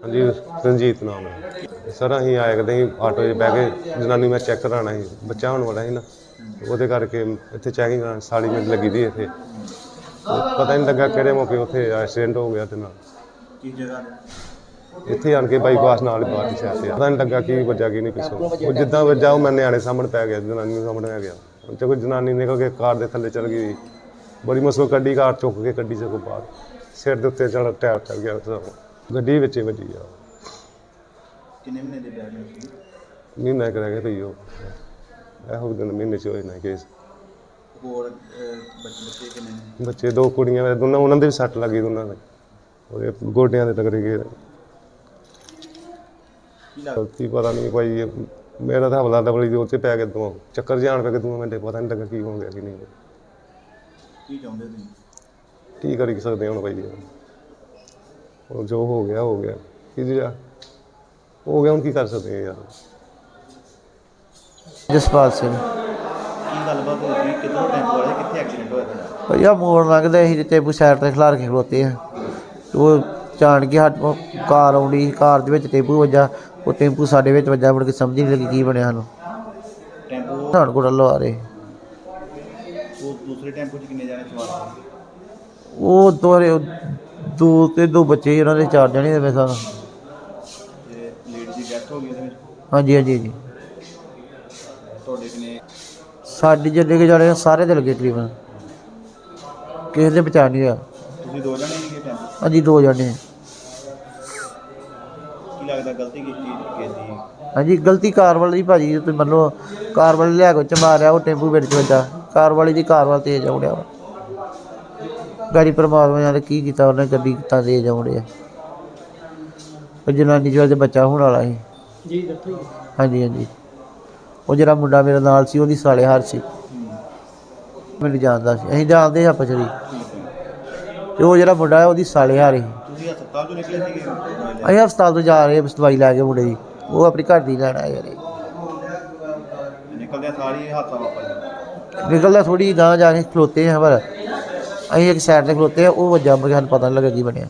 ਹਾਂਜੀ ਰਣਜੀਤ ਨਾਮ ਹੈ। ਸਰ ਅਸੀਂ ਆਏ ਕਰਦੇ ਸੀ ਆਟੋ 'ਚ ਬਹਿ ਕੇ ਜਨਾਨੀ ਮੈਂ ਚੈੱਕ ਕਰਾਉਣਾ ਸੀ। ਬੱਚਾ ਹੋਣ ਵਾਲਾ ਸੀ ਨਾ ਉਹਦੇ ਕਰਕੇ ਇੱਥੇ ਚੈਕਿੰਗ ਸਾਲੀ ਮਿੰਟ ਲੱਗੀ ਦੀ ਇੱਥੇ। ਪਤਾ ਨਹੀਂ ਲੱਗਾ ਕਿਹੜੇ ਮੌਕੇ ਉੱਥੇ ਐਕਸੀਡੈਂਟ ਹੋ ਗਿਆ ਤੇ ਨਾਲ। ਕੀ ਜਗ੍ਹਾ? ਤੇ ਇੱਥੇ ਆਣ ਕੇ ਬਾਈਪਾਸ ਨਾਲ ਹੀ ਬਾਹਰ ਤੇ ਪਤਾ ਨਹੀਂ ਲੱਗਾ ਕੀ ਵੱਜਾ ਕੀ ਨਹੀਂ ਪਿੱਛੋਂ। ਉਹ ਜਿੱਦਾਂ ਵੱਜਾ ਉਹ ਮੈਂ ਨਿਆਣੇ ਸਾਹਮਣੇ ਪੈ ਗਿਆ ਜਨਾਨੀ ਦੇ ਸਾਹਮਣੇ ਪੈ ਗਿਆ। 'ਚੋਂ ਕੋਈ ਜਨਾਨੀ ਨਿਕਲ ਕੇ ਕਾਰ ਦੇ ਥੱਲੇ ਚਲ ਗਈ। ਬੜੀ ਮੁਸ਼ਕਲ ਕੱਢੀ ਕਾਰ ਚੁੱਕ ਕੇ ਕੱਢੀ ਸਗੋਂ ਬਾਹਰ। ਸਿਰ ਦੇ ਉੱਤੇ ਚੜ ਟਾਇਰ ਚੜ ਗਿਆ ਉਹਦਾ। ਗੱਡੀ ਵਿੱਚ ਵੱਜੀ ਆ। ਕਿੰਨੇ ਮਹੀਨੇ ਦੇ ਬੈਠ ਸੀ? ਮਹੀਨਾ ਕੁ ਗਿਆ ਭਈ ਉਹ ਇਹੋ ਦਿਨ ਮਹੀਨੇ ਚ ਹੋਏ ਨਾ ਕੇਸ ਹੋਰ ਅਹ, ਬੱਚੇ ਬੱਚੇ ਕਿੰਨੇ ਨੇ? ਬੱਚੇ ਦੋ ਕੁੜੀਆਂ ਮੇਰੇ ਦੋਨਾਂ ਉਹਨਾਂ ਦੇ ਵੀ ਸੱਟ ਲੱਗੀ ਦੋਨਾਂ ਦੇ। ਉਹਦੇ ਗੋਡਿਆਂ ਦੇ ਤਗੜੇ ਗਏ। ਕੀ ਪਤਾ ਨਹੀਂ ਕੋਈ ਮੇਰਾ ਤਾਂ ਹਮਲਾ ਦਬਲੀ ਦੇ ਉੱਤੇ ਪੈ ਗਿਆ ਦੋ ਚੱਕਰ ਜਾਣ ਪੈ ਕੇ ਦੋ ਮਿੰਟੇ ਪਤਾ ਨਹੀਂ ਲੱਗਾ ਕੀ ਹੋ ਗਿਆ ਕੀ ਨਹੀਂ। ਕੀ ਚਾਹੁੰਦੇ ਤੁਸੀਂ? ਕੀ ਕਰੀ ਸਕਦੇ ਹੁਣ ਭਾਈ? ਉਹ ਜੋ ਹੋ ਗਿਆ ਹੋ ਗਿਆ। ਕੀ ਜਿਹੜਾ ਹੋ ਗਿਆ ਹੁਣ ਕੀ ਕਰ ਸਕਦੇ ਆ ਯਾਰ? ਜਸਪਾਲ ਸਿੰਘ। ਕੀ ਗੱਲਬਾਤ ਹੋਈ ਸੀ ਕਿੱਧਰੋਂ ਟੈਂਪੋ ਵਾਲੇ ਕਿੱਥੇ ਐਕਸੀਡੈਂਟ ਹੋਇਆ ਤੁਹਾਡਾ? ਭਈਆ ਮੋੜ ਲੰਘਦੇ ਸੀ ਤੇ ਟੇਬੂ ਸਾਈਡ ਤੇ ਖਿਲਾਰ ਕੇ ਖਲੋਤੇ ਆ। ਉਹ ਜਾਣ ਕੇ ਹੱਟ ਕਾਰ ਆਉਂਦੀ ਸੀ, ਕਾਰ ਦੇ ਵਿੱਚ ਟੇਬੂ ਵੱਜਾ ਉਹ ਟੇਂਪੂ ਸਾਡੇ ਵਿੱਚ ਵੱਜਾ ਮੁੜ ਕੇ ਸਮਝ ਨਹੀਂ ਲੱਗੀ ਕੀ ਬਣਿਆ ਸਾਨੂੰ। ਟੈਂਪੋ ਧਾਨ ਕੋਲ ਲੋ ਆ ਰਹੇ ਉਹ ਦੂਸਰੇ ਟੈਂਪੋ 'ਚ ਕਿੰਨੇ ਜਾਣੇ ਸਵਾਰ ਸੀ? ਉਹ ਦੋਰੇ ਦੋ ਤੇ ਦੋ ਬੱਚੇ ਸੀ, ਉਹਨਾਂ ਦੇ ਚਾਰ ਜਣੇ ਦੇ ਮੇਰੇ ਸਾਹ ਤੇ ਲੇਡੀ ਦੀ ਡੈਥ ਹੋ ਗਈ ਉਹਦੇ ਵਿੱਚ ਹਾਂਜੀ ਹਾਂਜੀ ਹਾਂਜੀ। ਤੁਹਾਡੇ ਕਿੰਨੇ ਸਾਡੇ ਜਿੰਨੇ ਕੁ ਜਾਣੇ ਆ, ਸਾਰੇ ਦੇ ਲੱਗੇ ਤਕਰੀਬਨ। ਕਿਸੇ ਦੇ ਬਚਾ ਨਹੀਂ ਹੋਇਆ। ਤੁਸੀਂ ਦੋ ਜਣੇ ਸੀਗੇ ਟੈਂਪੋ ਹਾਂਜੀ ਦੋ ਜਣੇ ਕੀ ਲੱਗਦਾ ਗਲਤੀ ਕੀਤੀ ਦੀ ਹਾਂਜੀ ਗਲਤੀ ਕਾਰ ਵਾਲੀ ਦੀ ਭਾਜੀ ਤੁਸੀਂ ਮੰਨ। ਲਓ ਕਾਰ ਵਾਲੇ ਲਿਆ ਕੇ ਚ ਮਾਰਿਆ ਉਹ ਟੈਂਪੂ ਵਿੱਚ ਵੱਜਾ। ਕਾਰ ਵਾਲੀ ਦੀ ਕਾਰ ਵਾਲ ਤੇਜ਼ ਆਉੜਿਆ ਗਾੜੀ ਪਰਮਾਤਮਾ ਨੇ ਕੀ ਕੀਤਾ ਉਹਨੇ ਗੱਡੀ ਕਿੱਦਾਂ ਤੇਜ਼ ਆਉੜਿਆ ਉਹ ਜਨਾਨੀ ਜੋ ਦੇ ਬੱਚਾ ਹੋਣ ਵਾਲਾ ਸੀ। ਜੀ ਹਾਂਜੀ ਹਾਂਜੀ। ਉਹ ਜਿਹੜਾ ਮੁੰਡਾ ਮੇਰੇ ਨਾਲ ਸੀ ਉਹਦੀ ਸਾਲੇ ਹਾਰ ਸੀ। ਮੈਨੂੰ ਜਾਣਦਾ ਸੀ। ਅਸੀਂ ਜਾਣਦੇ ਹਾਂ ਪਛੜੀ ਤੇ ਉਹ ਜਿਹੜਾ ਮੁੰਡਾ ਹੈ ਉਹਦੀ ਸਾਲੇ ਹਾਰ ਸੀ। ਤੁਸੀਂ ਹਸਪਤਾਲ ਤੋਂ ਨਿਕਲੇ ਸੀਗੇ? ਅਸੀਂ ਹਸਪਤਾਲ ਤੋਂ ਜਾ ਰਹੇ ਹਾਂ ਦਵਾਈ ਲੈ ਕੇ ਮੁੰਡੇ ਦੀ। ਉਹ ਆਪਣੀ ਘਰ ਦੀ ਲੈਣ ਯਾਰ ਨਿਕਲਦਿਆਂ ਸਾਰੀ ਹਾਦਸਾ ਵਾਪਰ ਨਿਕਲਦਾ ਥੋੜੀ ਗਾਂ ਜਾ ਕੇ ਖਲੋਤੇ ਹਾਂ ਪਰ ਅਸੀਂ ਇੱਕ ਸਾਈਡ ਤੇ ਖਲੋਤੇ ਆ, ਉਹ ਵੱਜਾ ਕੇ ਸਾਨੂੰ ਪਤਾ ਨਹੀਂ ਲੱਗਾ ਕੀ ਬਣਿਆ।